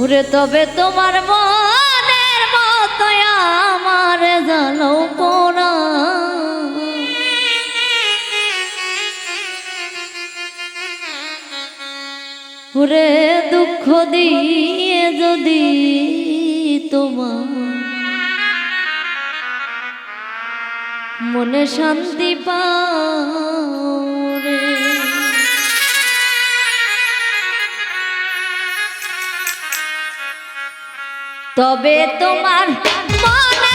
ওরে তবে তোমার মনের মতো আমার জানো পোড়া। ওরে দুঃখ দিয়ে যদি তোমার মনে শান্তি পা তবে তোমার মনে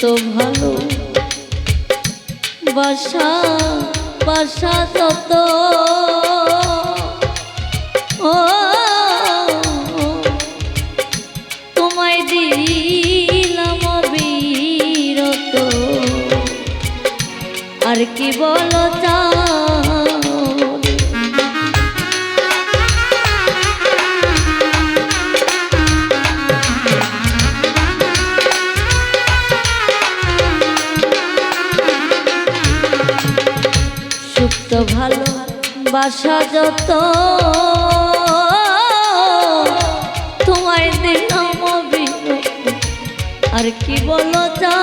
তো ভালো। বাসা বাসা তত বাসা যত তোমায় দিলাম আর কি বলো যা?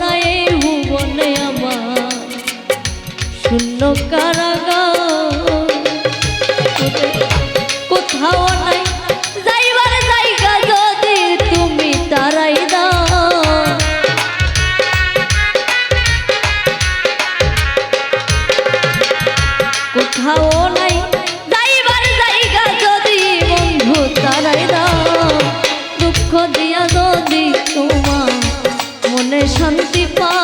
না এই ভুবনে আমার। শূন্য কারাগার। কোথাও নাই, যাইবার জায়গা যদি তুমি তারাই দাও। কোথাও শান্তি পা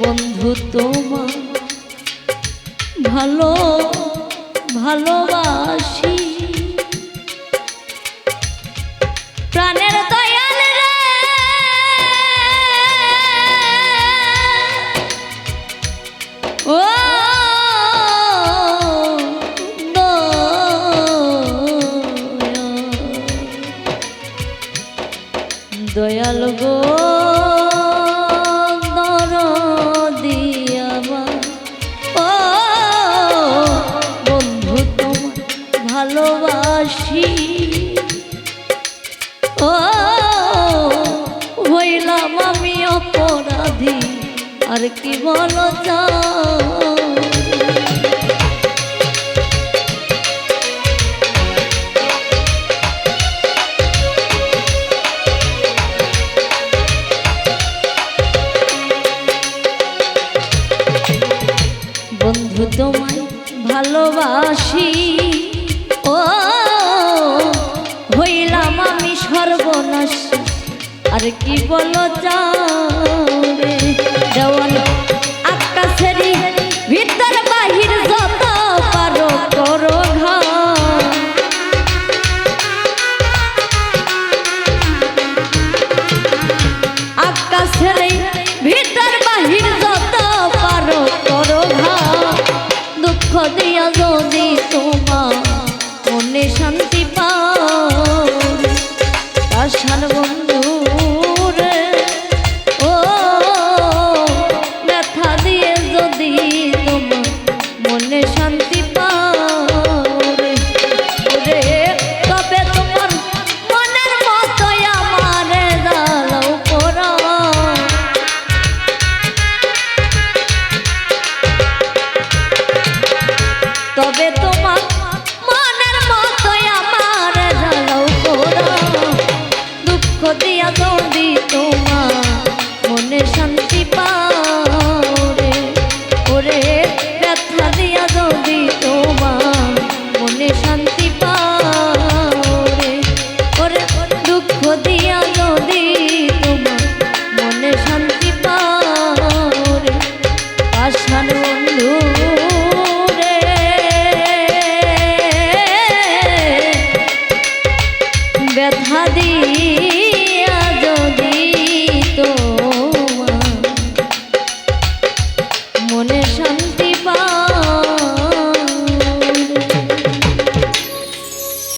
বন্ধু তোমার ভালো ভালোবাসি। ভালোবাসি। ও হইলাম আমি অপরাধী আর কি বলো বন্ধু তোমায় ভালোবাসি। আর কি বলো দেওয়ান আকাশেরই ভিতর বাহির যত ভিতর বাহির করো দুঃখ দিয়া যদি তোমার শান্তি পাও মনে